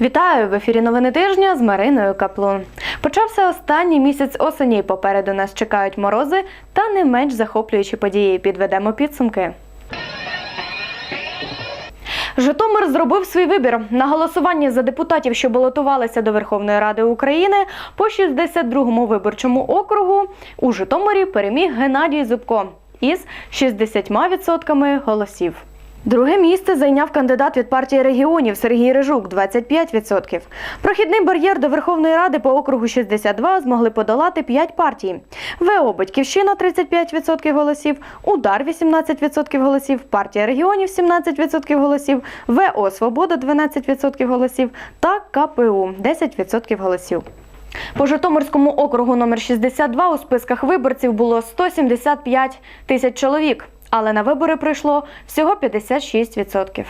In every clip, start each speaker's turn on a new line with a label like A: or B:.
A: Вітаю в ефірі новини тижня з Мариною Каплун. Почався останній місяць осені. Попереду нас чекають морози та не менш захоплюючі події. Підведемо підсумки. Житомир зробив свій вибір на голосування за депутатів, що балотувалися до Верховної Ради України по 62-му виборчому округу. У Житомирі переміг Геннадій Зубко із 60% голосів. Друге місце зайняв кандидат від партії регіонів Сергій Рижук 25%. Прохідний бар'єр до Верховної Ради по округу 62 змогли подолати 5 партій. ВО Батьківщина 35% голосів, Удар 18% голосів, партія регіонів 17% голосів, ВО Свобода 12% голосів та КПУ 10% голосів. По Житомирському округу номер 62 у списках виборців було 175 тисяч чоловік, але на вибори прийшло всього 56%.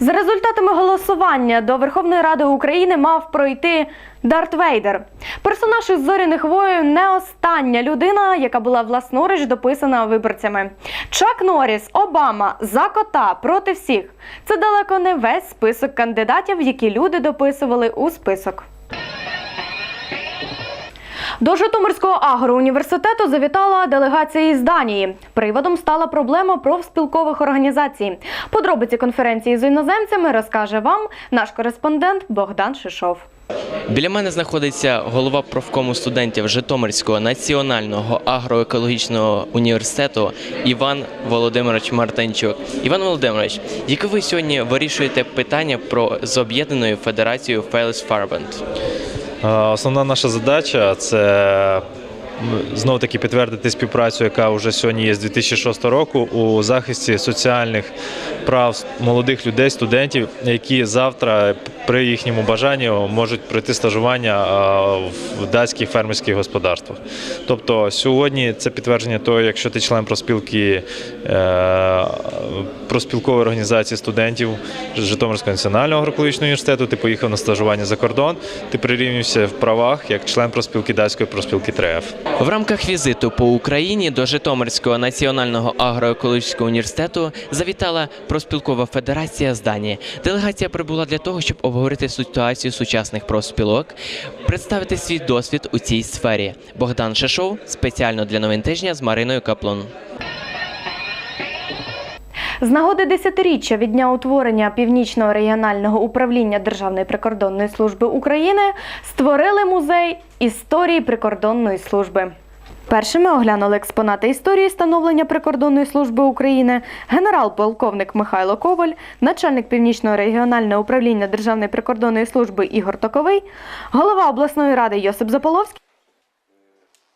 A: За результатами голосування до Верховної Ради України мав пройти Дарт Вейдер. Персонаж із зоряних воїн не остання людина, яка була власноруч дописана виборцями. Чак Норріс, Обама, за кота проти всіх. Це далеко не весь список кандидатів, які люди дописували у список. До Житомирського агроуніверситету завітала делегація із Данії. Приводом стала проблема профспілкових організацій. Подробиці конференції з іноземцями розкаже вам наш кореспондент Богдан Шишов.
B: Біля мене знаходиться голова профкому студентів Житомирського національного агроекологічного університету Іван Володимирович Мартинчук. Іван Володимирович, яке ви сьогодні вирішуєте питання про з об'єднаною федерацією Фейлс Фарбенд?
C: Е, Основна наша задача це знову таки підтвердити співпрацю, яка вже сьогодні є з 2006 року у захисті соціальних прав молодих людей, студентів, які завтра при їхньому бажанні можуть пройти стажування в датських фермерських господарствах. Тобто сьогодні це підтвердження того, якщо ти член проспілки е, проспілкової організації студентів Житомирського національного агроекологічного університету, ти поїхав на стажування за кордон, ти прирівнюєшся в правах як член проспілки датської проспілки ТРЕФ.
B: В рамках візиту по Україні до Житомирського національного агроекологічного університету завітала проспілкова федерація з Данії. Делегація прибула для того, щоб обговорити ситуацію сучасних профспілок, представити свій досвід у цій сфері. Богдан Шишов спеціально для новин тижня з Мариною Каплун.
A: З нагоди десятиріччя від дня утворення Північного регіонального управління Державної прикордонної служби України створили музей історії прикордонної служби. Першими оглянули експонати історії становлення прикордонної служби України генерал-полковник Михайло Коваль, начальник Північного регіонального управління Державної прикордонної служби Ігор Токовий, голова обласної ради Йосип Заполовський.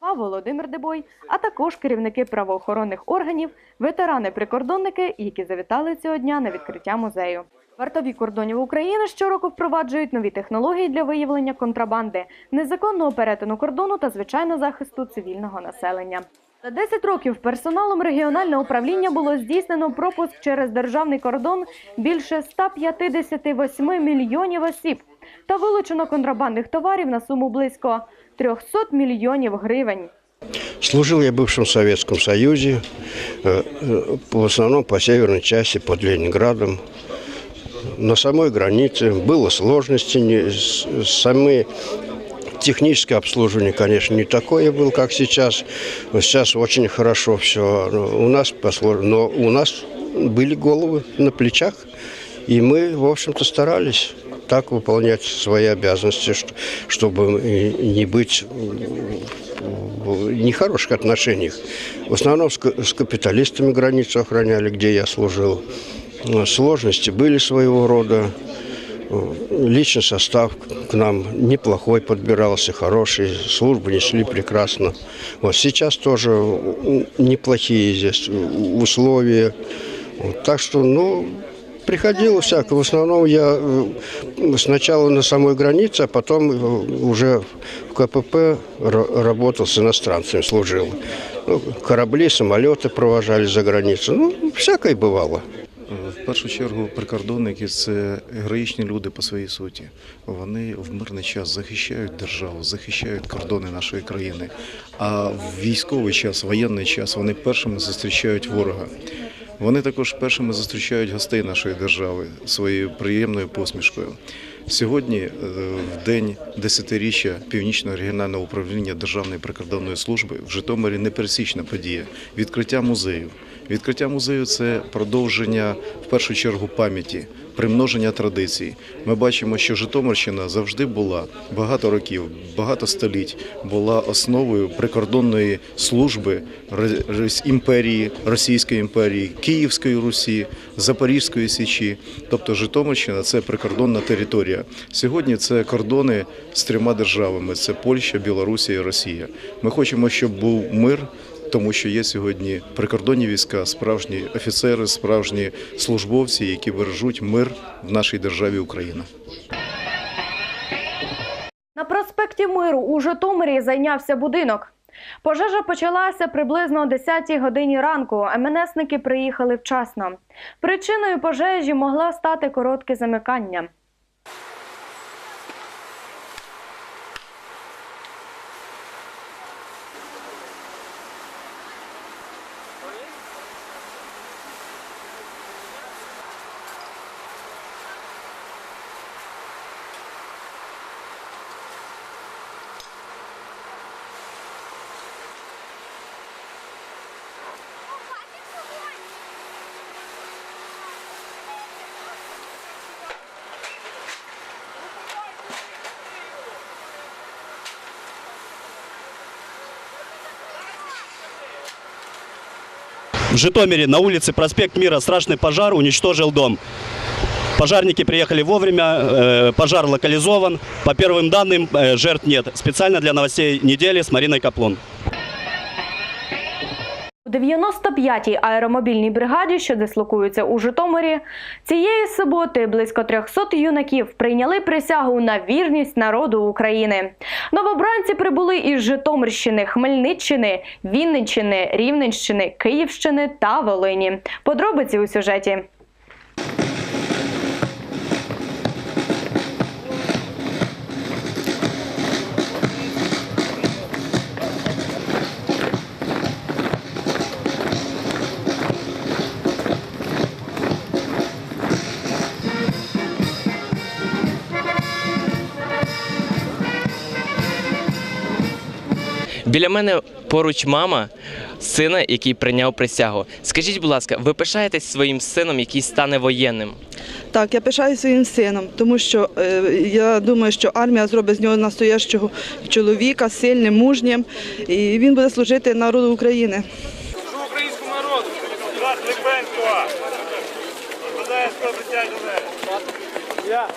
A: Голова Володимир Дебой, а також керівники правоохоронних органів, ветерани-прикордонники, які завітали цього дня на відкриття музею. Вартові кордонів України щороку впроваджують нові технології для виявлення контрабанди, незаконного перетину кордону та звичайно захисту цивільного населення. За 10 років персоналом регіонального управління було здійснено пропуск через державний кордон більше 158 мільйонів осіб та вилучено контрабандних товарів на суму близько 300 мільйонів гривень.
D: Служил я в бывшем Советском Союзе, э, э, в основном по северной части, под Ленинградом. На самой границе было сложности, не, самые техническое обслуживание, конечно, не такое было, как сейчас. Сейчас очень хорошо все. У нас послож- но у нас были головы на плечах, и мы, в общем-то, старались так выполнять свои обязанности, что- чтобы не быть в нехороших отношениях. В основном с ка- с капиталистами границу охраняли, где я служил. Сложности были своего рода. Личный состав к нам неплохой подбирался, хороший, службы несли прекрасно. Вот сейчас тоже неплохие здесь условия. Так что, ну, приходило всякое. В основном я э, сначала на самой границе, а потом э, уже в КПП ра- работал с иностранцами, служил. Ну, корабли, самолеты провожали за границу. Ну, всякое бывало.
E: В першу чергу прикордонники це героїчні люди по своїй суті. Вони в мирний час захищають державу, захищають кордони нашої країни. А в військовий час, воєнний час, вони першими зустрічають ворога. Вони також першими зустрічають гостей нашої держави своєю приємною посмішкою. Сьогодні, е, в день десятиріччя Північного регіонального управління Державної прикордонної служби в Житомирі непересічна подія відкриття музею. Відкриття музею це продовження в першу чергу пам'яті, примноження традицій. Ми бачимо, що Житомирщина завжди була багато років, багато століть була основою прикордонної служби імперії, Російської імперії, Київської Русі, Запорізької Січі. Тобто Житомирщина це прикордонна територія. Сьогодні це кордони з трьома державами: це Польща, Білорусія і Росія. Ми хочемо, щоб був мир. Тому що є сьогодні прикордонні війська, справжні офіцери, справжні службовці, які бережуть мир в нашій державі Україна.
A: На проспекті Миру у Житомирі зайнявся будинок. Пожежа почалася приблизно о 10 годині ранку. МНСники приїхали вчасно. Причиною пожежі могла стати коротке замикання.
F: В Житомире на улице Проспект Мира страшный пожар уничтожил дом. Пожарники приехали вовремя, э, пожар локализован. По первым данным, э, жертв нет. Специально для новостей недели с Мариной Каплун.
A: У 95-й аеромобільній бригаді, що дислокується у Житомирі, цієї суботи близько 300 юнаків прийняли присягу на вірність народу України. Новобранці прибули із Житомирщини, Хмельниччини, Вінниччини, Рівненщини, Київщини та Волині. Подробиці у сюжеті.
B: Біля мене поруч мама сина, який прийняв присягу. Скажіть, будь ласка, ви пишаєтесь своїм сином, який стане воєнним?
G: Так, я пишаю своїм сином, тому що е, я думаю, що армія зробить з нього настоящого чоловіка, сильним, мужнім, і він буде служити народу України.
H: Українському народу! Я.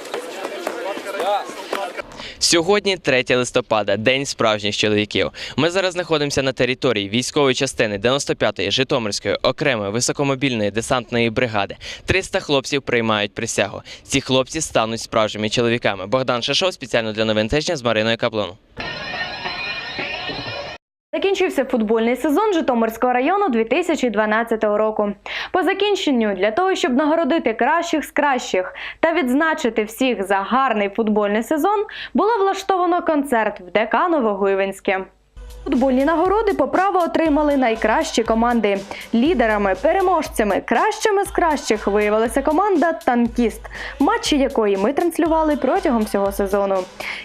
B: Сьогодні 3 листопада, день справжніх чоловіків. Ми зараз знаходимося на території військової частини 95-ї Житомирської окремої високомобільної десантної бригади. 300 хлопців приймають присягу. Ці хлопці стануть справжніми чоловіками. Богдан Шашов спеціально для новин тижня з Мариною Каплун.
A: Закінчився футбольний сезон Житомирського району 2012 року. По закінченню, для того, щоб нагородити кращих з кращих та відзначити всіх за гарний футбольний сезон, було влаштовано концерт в ДК Новогуйвинське. Футбольні нагороди по праву отримали найкращі команди. Лідерами, переможцями, кращими з кращих виявилася команда Танкіст, матчі якої ми транслювали протягом всього сезону.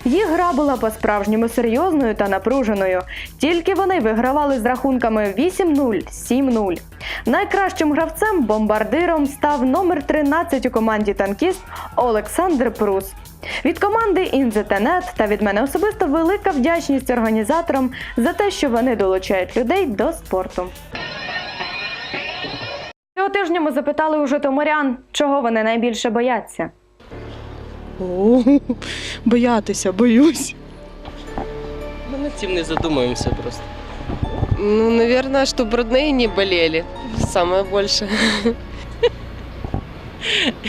A: Їх гра була по-справжньому серйозною та напруженою. Тільки вони вигравали з рахунками 8-0, 7-0. Найкращим гравцем бомбардиром став номер 13 у команді Танкіст Олександр Прус. Від команди «Інзетенет» та від мене особисто велика вдячність організаторам за те, що вони долучають людей до спорту. Цього тижня ми запитали у житомирян, чого вони найбільше бояться.
G: О, боятися, боюсь.
I: Мы над этим не задумываемся просто.
J: Ну, наверное, чтобы родные не болели. Самое больше.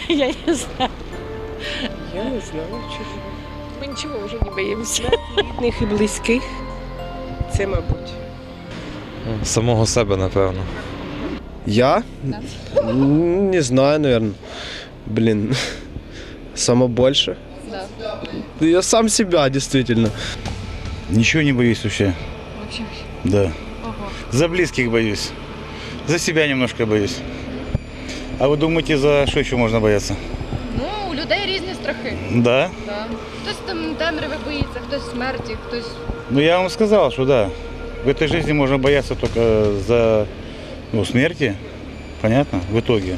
I: Я не знаю. Я не знаю, чого.
J: Мы ничего уже не боимся.
I: Рідних і близьких. Це, мабуть.
C: Самого себе, напевно.
K: Я? Не знаю, наверное. Блин, само больше. Да. Я сам себя, действительно.
L: Ничего не боюсь вообще. Да. За близких боюсь. За себя немножко боюсь. А вы думаете, за что еще можно бояться?
M: Ну, у людей різні страхи.
L: Да?
M: Да. Хтось там темряви боїться, хтось смерті, хтось.
L: Ну, я вам сказал, что да. В этой жизни можно бояться только за ну, смерти, понятно, в итоге.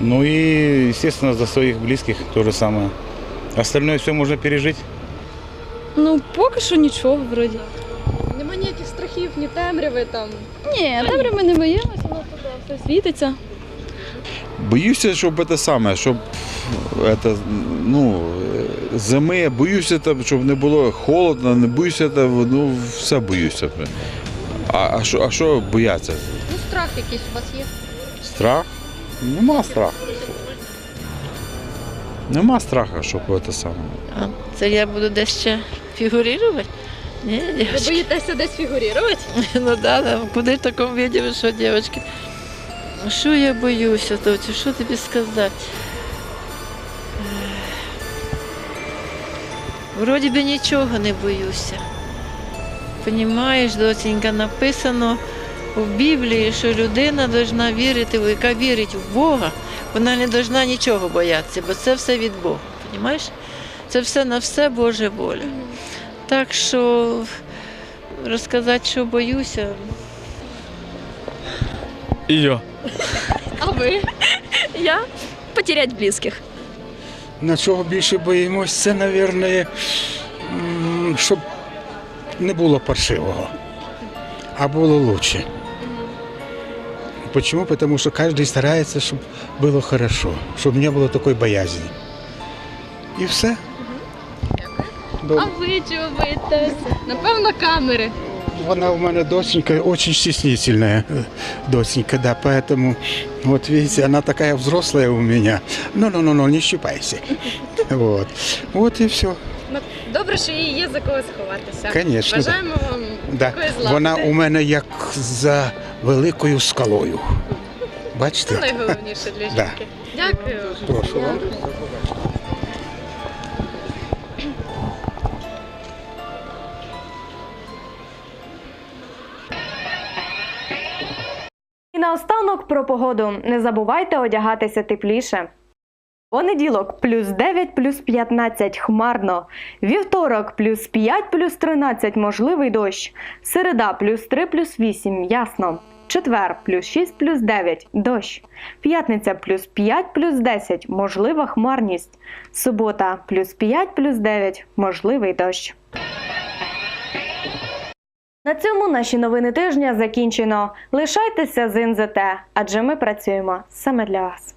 L: Ну и, естественно, за своих близких то же самое. Остальное все можно пережить.
N: Ну, поки що нічого вроді.
M: Нема ніяких страхів, ні темряви там.
N: Ні, добре, ми не боїмося, воно туди все світиться.
O: Боюся, щоб це саме, щоб это, ну, зими, боюся, там, щоб не було холодно, не боюся, там, ну, все боюся. А, а, що, а що бояться?
M: Ну, страх якийсь у вас є.
O: Страх? Нема страху. Нема страху, щоб це саме.
I: Це я буду десь ще фігурувати? Ні,
M: Ви
I: дівчатки.
M: боїтеся десь фігурувати?
I: Ну да, да, куди в такому віді, ви що, дівчатки? Що я боюся, доцю, що тобі сказати? Вроді би нічого не боюся. Понімаєш, доцінька, написано в Біблії, що людина повинна вірити, яка вірить в Бога, вона не повинна нічого боятися, бо це все від Бога. Понімаєш? Це все на все Божа воля. Так що розказати, що боюся,
K: И я.
M: А ви?
N: Я потерять близьких.
P: На чого більше боїмось, це, мабуть, щоб не було паршивого, а було краще. Почему? Потому что каждый старается, чтобы было хорошо, чтобы не было такой боязни. І все.
M: А ви чого боїтеся? Напевно, камери.
P: Вона у мене доченька очень стеснительная э, доченька, да, поэтому вот видите, она такая взрослая у меня. Ну-ну-ну, не щипайся. Вот. Вот и все.
M: Ну, добре, що їй є за кого сховатися.
P: Конечно, да.
M: Бажаємо вам
P: Да.
M: такої
P: Вона у мене як за великою скалою. Бачите?
M: Це найголовніше для
P: Да.
M: жінки. Дякую.
P: Прошу вам.
A: Наостанок про погоду. Не забувайте одягатися тепліше. Понеділок плюс 9 плюс 15 хмарно. Вівторок плюс 5 плюс 13 можливий дощ. Середа плюс 3 плюс 8 ясно. Четвер плюс 6 плюс 9 дощ. П'ятниця плюс 5 плюс 10 можлива хмарність. Субота плюс 5 плюс 9 можливий дощ. На цьому наші новини тижня закінчено. Лишайтеся з НЗТ, адже ми працюємо саме для вас.